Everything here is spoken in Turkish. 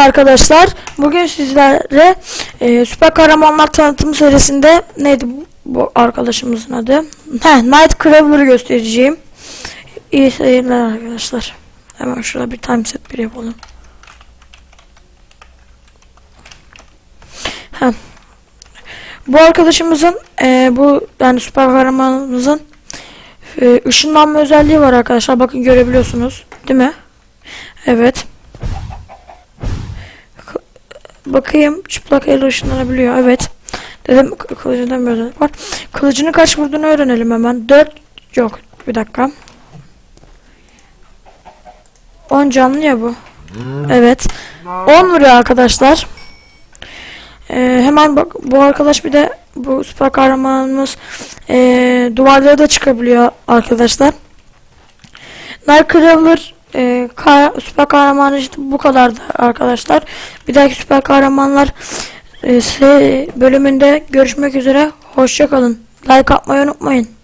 Arkadaşlar bugün sizlere e, süper kahramanlar tanıtım serisinde neydi bu, arkadaşımızın adı? Heh, Nightcrawler'ı göstereceğim. İyi seyirler arkadaşlar. Hemen şurada bir time set bir yapalım. Heh. Bu arkadaşımızın e, bu yani süper kahramanımızın e, ışınlanma özelliği var arkadaşlar. Bakın görebiliyorsunuz. Değil mi? Evet. Bakayım çıplak elle ışınlanabiliyor. Evet. Dedim kı- kılıcından bir özellik var. Kılıcını kaç vurduğunu öğrenelim hemen. 4 yok. Bir dakika. 10 canlı ya bu. Evet. 10 vuruyor arkadaşlar. Ee, hemen bak bu arkadaş bir de bu süper kahramanımız ee, duvarlara da çıkabiliyor arkadaşlar. Nightcrawler e, ka- süper kahramanı işte bu kadardı arkadaşlar. Bir dahaki süper kahramanlar e, bölümünde görüşmek üzere. Hoşçakalın. Like atmayı unutmayın.